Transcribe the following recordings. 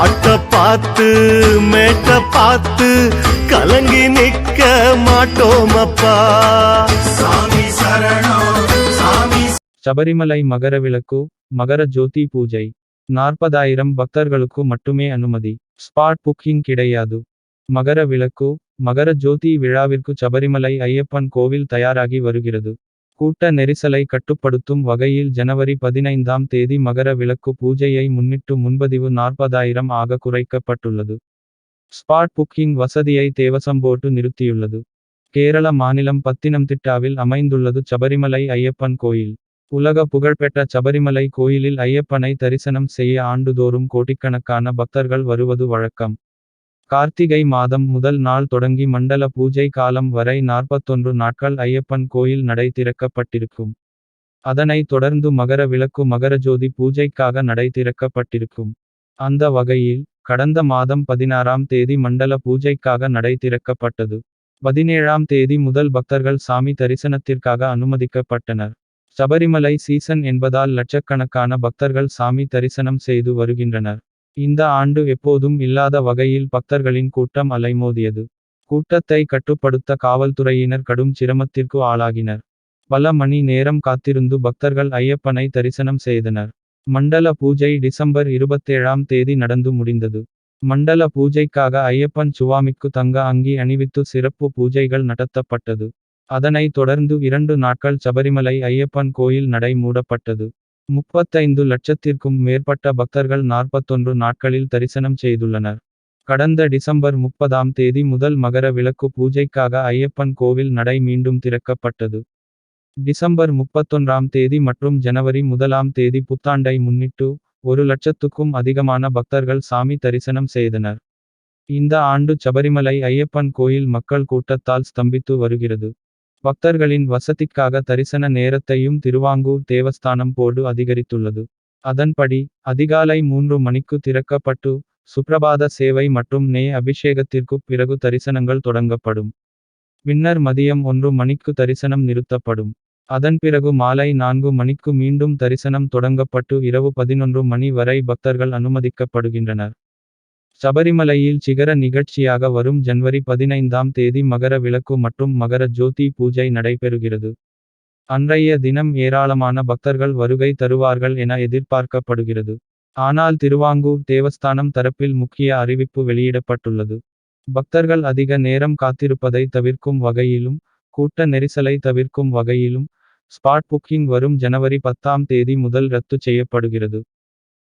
ஆட்ட பார்த்து மேட்ட பார்த்து கலங்கி நிற்க மாட்டோம் அப்பா சாமி சரணம் சாமி சபரிமலை மகர விளக்கு மகர ஜோதி பூஜை. நாற்பதாயிரம் பக்தர்களுக்கு மட்டுமே அனுமதி. ஸ்பாட் புக்கிங் கிடையாது. மகர விளக்கு மகர ஜோதி விழாவிற்கு சபரிமலை ஐயப்பன் கோவில் தயாராகி வருகிறது. கூட்ட நெரிசலை கட்டுப்படுத்தும் வகையில் ஜனவரி பதினைந்தாம் தேதி மகர விளக்கு பூஜையை முன்னிட்டு முன்பதிவு நாற்பதாயிரம் ஆக குறைக்கப்பட்டுள்ளது. ஸ்பாட் புக்கிங் வசதியை தேவசம்போட்டு நிறுத்தியுள்ளது. கேரள மாநிலம் பத்தினம்திட்டாவில் அமைந்துள்ளது சபரிமலை ஐயப்பன் கோயில். உலக புகழ்பெற்ற சபரிமலை கோயிலில் ஐயப்பனை தரிசனம் செய்ய ஆண்டுதோறும் கோடிக்கணக்கான பக்தர்கள் வருவது வழக்கம். கார்த்திகை மாதம் முதல் நாள் தொடங்கி மண்டல பூஜை காலம் வரை நாற்பத்தொன்று நாட்கள் ஐயப்பன் கோயில் நடை திறக்கப்பட்டிருக்கும். அதனை தொடர்ந்து மகர விளக்கு மகரஜோதி பூஜைக்காக நடை திறக்கப்பட்டிருக்கும். அந்த வகையில் கடந்த மாதம் பதினாறாம் தேதி மண்டல பூஜைக்காக நடை திறக்கப்பட்டது. பதினேழாம் தேதி முதல் பக்தர்கள் சாமி தரிசனத்திற்காக அனுமதிக்கப்பட்டனர். சபரிமலை சீசன் என்பதால் லட்சக்கணக்கான பக்தர்கள் சாமி தரிசனம் செய்து வருகின்றனர். இந்த ஆண்டு எப்போதும் இல்லாத வகையில் பக்தர்களின் கூட்டம் அலைமோதியது. கூட்டத்தை கட்டுப்படுத்த காவல்துறையினர் கடும் சிரமத்திற்கு ஆளாகினர். பல மணி நேரம் காத்திருந்து பக்தர்கள் ஐயப்பனை தரிசனம் செய்தனர். மண்டல பூஜை டிசம்பர் இருபத்தேழாம் தேதி நடந்து முடிந்தது. மண்டல பூஜைக்காக ஐயப்பன் சுவாமிக்கு தங்க அங்கி அணிவித்து சிறப்பு பூஜைகள் நடத்தப்பட்டது. அதனைத் தொடர்ந்து இரண்டு நாட்கள் சபரிமலை ஐயப்பன் கோயில் நடை மூடப்பட்டது. முப்பத்தைந்து லட்சத்திற்கும் மேற்பட்ட பக்தர்கள் நாற்பத்தொன்று நாட்களில் தரிசனம் செய்துள்ளனர். கடந்த டிசம்பர் முப்பதாம் தேதி முதல் மகர விளக்கு பூஜைக்காக ஐயப்பன் கோவில் நடை மீண்டும் திறக்கப்பட்டது. டிசம்பர் முப்பத்தொன்றாம் தேதி மற்றும் ஜனவரி முதலாம் தேதி புத்தாண்டை முன்னிட்டு ஒரு லட்சத்துக்கும் அதிகமான பக்தர்கள் சாமி தரிசனம் செய்தனர். இந்த ஆண்டு சபரிமலை ஐயப்பன் கோயில் மக்கள் கூட்டத்தால் ஸ்தம்பித்து வருகிறது. பக்தர்களின் வசதிக்காக தரிசன நேரத்தையும் திருவாங்கூர் தேவஸ்தானம் போர்டு அதிகரித்துள்ளது. அதன்படி அதிகாலை மூன்று மணிக்கு திறக்கப்பட்டு சுப்ரபாத சேவை மற்றும் நெய் அபிஷேகத்திற்கு பிறகு தரிசனங்கள் தொடங்கப்படும். பின்னர் மதியம் ஒன்று மணிக்கு தரிசனம் நிறுத்தப்படும். அதன் பிறகு மாலை நான்கு மணிக்கு மீண்டும் தரிசனம் தொடங்கப்பட்டு இரவு பதினொன்று மணி வரை பக்தர்கள் அனுமதிக்கப்படுகின்றனர். சபரிமலையில் சிகர நிகழ்ச்சியாக வரும் ஜனவரி பதினைந்தாம் தேதி மகர விளக்கு மற்றும் மகர ஜோதி பூஜை நடைபெறுகிறது. அன்றைய தினம் ஏராளமான பக்தர்கள் வருகை தருவார்கள் என எதிர்பார்க்கப்படுகிறது. ஆனால் திருவாங்கூர் தேவஸ்தானம் தரப்பில் முக்கிய அறிவிப்பு வெளியிடப்பட்டுள்ளது. பக்தர்கள் அதிக நேரம் காத்திருப்பதை தவிர்க்கும் வகையிலும் கூட்ட நெரிசலை தவிர்க்கும் வகையிலும் ஸ்பாட் புக்கிங் வரும் ஜனவரி பத்தாம் தேதி முதல் ரத்து செய்யப்படுகிறது.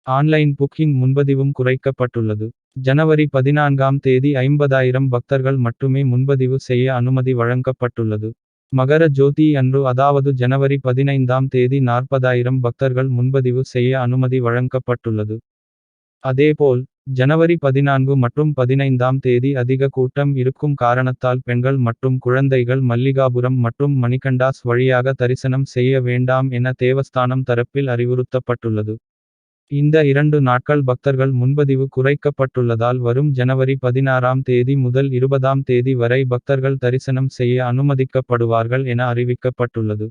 ஆன்லைன் புக்கிங் முன்பதிவும் குறைக்கப்பட்டுள்ளது. ஜனவரி பதினான்காம் தேதி ஐம்பதாயிரம் பக்தர்கள் மட்டுமே முன்பதிவு செய்ய அனுமதி வழங்கப்பட்டுள்ளது. மகர ஜோதி அன்று அதாவது ஜனவரி பதினைந்தாம் தேதி நாற்பதாயிரம் பக்தர்கள் முன்பதிவு செய்ய அனுமதி வழங்கப்பட்டுள்ளது. அதேபோல் ஜனவரி பதினான்கு மற்றும் பதினைந்தாம் தேதி அதிக கூட்டம் இருக்கும் காரணத்தால் பெண்கள் மற்றும் குழந்தைகள் மல்லிகாபுரம் மற்றும் மணிகண்டாஸ் வழியாக தரிசனம் செய்ய வேண்டாம் என தேவஸ்தானம் தரப்பில் அறிவுறுத்தப்பட்டுள்ளது. இந்த இரண்டு நாட்கள் பக்தர்கள் முன்பதிவு குறைக்கப்பட்டுள்ளதால் வரும் ஜனவரி பதினாறாம் தேதி முதல் இருபதாம் தேதி வரை பக்தர்கள் தரிசனம் செய்ய அனுமதிக்கப்படுவார்கள் என அறிவிக்கப்பட்டுள்ளது.